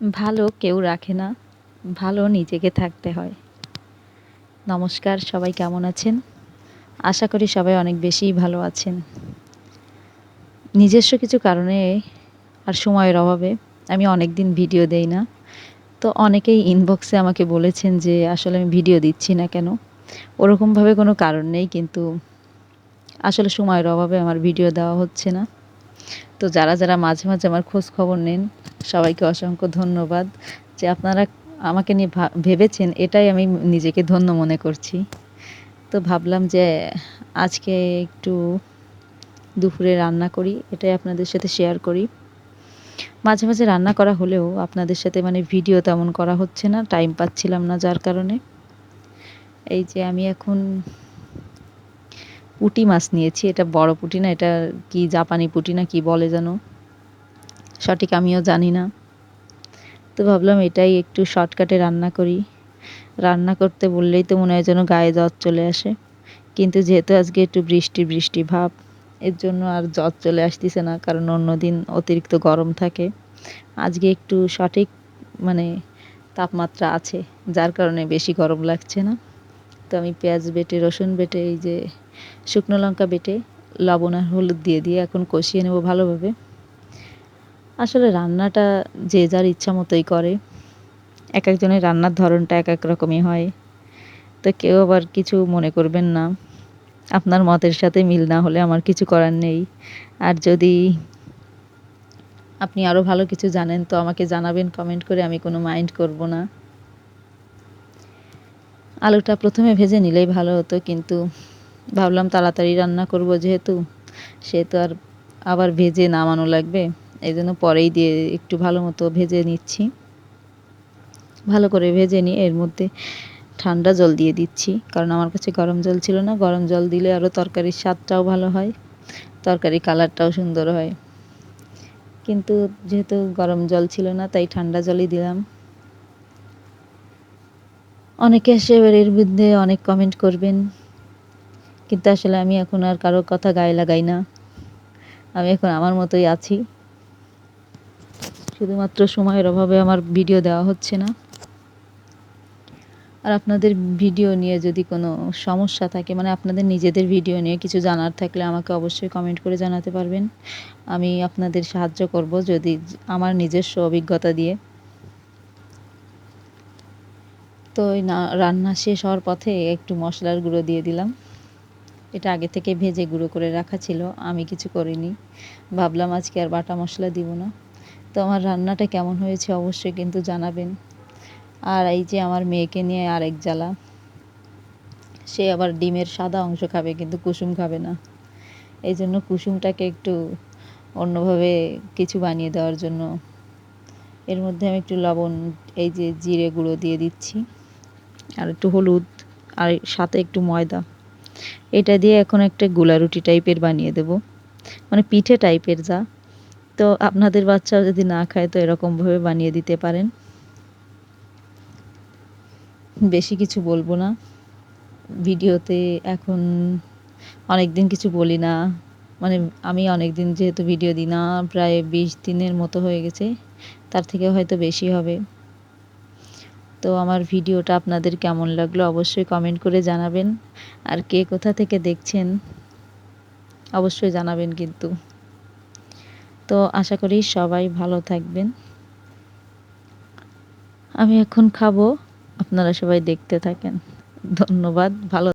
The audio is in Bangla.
ভালো কেউ রাখে না, ভালো নিজেকে থাকতে হয়। নমস্কার, সবাই কেমন আছেন? আশা করি সবাই অনেক বেশিই ভালো আছেন। নিজস্ব কিছু কারণে আর সময়ের অভাবে আমি অনেক দিন ভিডিও দেই না। তো অনেকেই ইনবক্সে আমাকে বলেছেন যে, আসলে আমি ভিডিও দিচ্ছি না কেন? ওরকমভাবে কোনো কারণ নেই, কিন্তু আসলে সময়ের অভাবে আমার ভিডিও দেওয়া হচ্ছে না। তো যারা যারা মাঝে মাঝে আমার খোঁজ খবর নেন, সবাইকে অসংখ্য ধন্যবাদ যে আপনারা আমাকে নিয়ে ভেবেছেন, এটাই আমি নিজেকে ধন্য মনে করছি। তো ভাবলাম যে আজকে একটু দুপুরে রান্না করি, এটাই আপনাদের সাথে শেয়ার করি। মাঝে মাঝে রান্না করা হলেও আপনাদের সাথে মানে ভিডিও তেমন করা হচ্ছে না টাইম পাচ্ছিলাম না যার কারণে। এই যে আমি এখন পুঁটি মাছ নিয়েছি। এটা বড় পুঁটি না, এটা কি জাপানি পুঁটি না, কি বলে যেন? সঠিক আমিও জানি না। তো ভাবলাম এটাই একটু শর্টকাটে রান্না করি। রান্না করতে বললেই তো মনে হয় যেন গায়ে জ্বর চলে আসে। কিন্তু যেহেতু আজকে একটু বৃষ্টি বৃষ্টি ভাব, এর জন্য আর জ্বর চলে আসতেছে না, কারণ অন্যদিন অতিরিক্ত গরম থাকে। আজকে একটু সঠিক মানে তাপমাত্রা আছে, যার কারণে বেশি গরম লাগছে না। তো আমি পেঁয়াজ বেটে, রসুন বেটে, এই যে শুকনো লঙ্কা বেটে লবণ আর হলুদ দিয়ে দিয়ে এখন কষিয়ে নেব ভালোভাবে। আসলে রান্নাটা যে যার ইচ্ছা মতোই করে। এক একজনের রান্নার ধরনটা এক এক রকমই হয়। তো কেউ আবার কিছু মনে করবেন না। আপনার মতের সাথে মিল না হলে আমার কিছু করার নেই। আর যদি আপনি আরও ভালো কিছু জানেন, তো আমাকে জানাবেন কমেন্ট করে আমি কোনো মাইন্ড করব না। আলুটা প্রথমে ভেজে নিলেই ভালো হতো, কিন্তু ভাবলাম তাড়াতাড়ি রান্না করব যেহেতু সেহেতু আর আবার ভেজে নামানো লাগবে। এই জন্য পরেই দিয়ে একটু ভালো মতো ভেজে নিচ্ছি। ভালো করে ভেজে নিয়ে এর মধ্যে ঠান্ডা জল দিয়ে দিচ্ছি, কারণ আমার কাছে গরম জল ছিল না। গরম জল দিলে আরও তরকারির স্বাদটাও ভালো হয়, তরকারি কালারটাও সুন্দর হয়। কিন্তু যেহেতু গরম জল ছিল না, তাই ঠান্ডা জলই দিলাম। অনেকে এসে এর মধ্যে অনেক কমেন্ট করবেন কিন্তু আসলে আমি এখন আর কারও কথা গায়ে লাগাই না। আমি এখন আমার মতোই আছি। শুধুমাত্র সময়ের অভাবে আমার ভিডিও দেওয়া হচ্ছে না। আর আপনাদের ভিডিও নিয়ে যদি কোনো সমস্যা থাকে মানে আপনাদের নিজেদের ভিডিও নিয়ে কিছু জানার থাকলে আমাকে অবশ্যই কমেন্ট করে জানাতে পারবেন। আমি আপনাদের সাহায্য করব যদি আমার নিজস্ব অভিজ্ঞতা দিয়ে। তো ওই না, রান্না শেষ হওয়ার পথে একটু মশলার গুঁড়ো দিয়ে দিলাম। এটা আগে থেকে ভেজে গুঁড়ো করে রাখা ছিল, আমি কিছু করিনি। ভাবলাম আজকে আর বাটা মশলা দিব না। তো আমার রান্নাটা কেমন হয়েছে অবশ্যই কিন্তু জানাবেন। আর এই যে আমার মেয়েকে নিয়ে আরেক জ্বালা, সে আবার ডিমের সাদা অংশ খাবে, কিন্তু কুসুম খাবে না। এই জন্য কুসুমটাকে একটু অন্যভাবে কিছু বানিয়ে দেওয়ার জন্য এর মধ্যে আমি একটু লবণ, এই যে জিরে গুঁড়ো দিয়ে দিচ্ছি। আর একটু হলুদ, আর সাথে একটু ময়দা। এটা দিয়ে এখন একটা গোলা রুটি টাইপের বানিয়ে দেব। মানে পিঠে টাইপের যা। তো আপনাদের বাচ্চাও যদি না খায় তো এরকমভাবে বানিয়ে দিতে পারেন। বেশি কিছু বলব না। ভিডিওতে এখন অনেক দিন কিছু বলি না। মানে আমি অনেক দিন যেহেতু ভিডিও দিই না, প্রায় বিশ দিনের মতো হয়ে গেছে। তার থেকে হয়তো বেশি হবে। তো আমার ভিডিওটা আপনাদের কেমন লাগল অবশ্যই কমেন্ট করে জানাবেন। আর কে কোথা থেকে দেখছেন, অবশ্যই জানাবেন কিন্তু। তো আশা করি সবাই ভালো থাকবেন। আমি এখন খাব, আপনারা সবাই দেখতে থাকেন। ধন্যবাদ, ভালো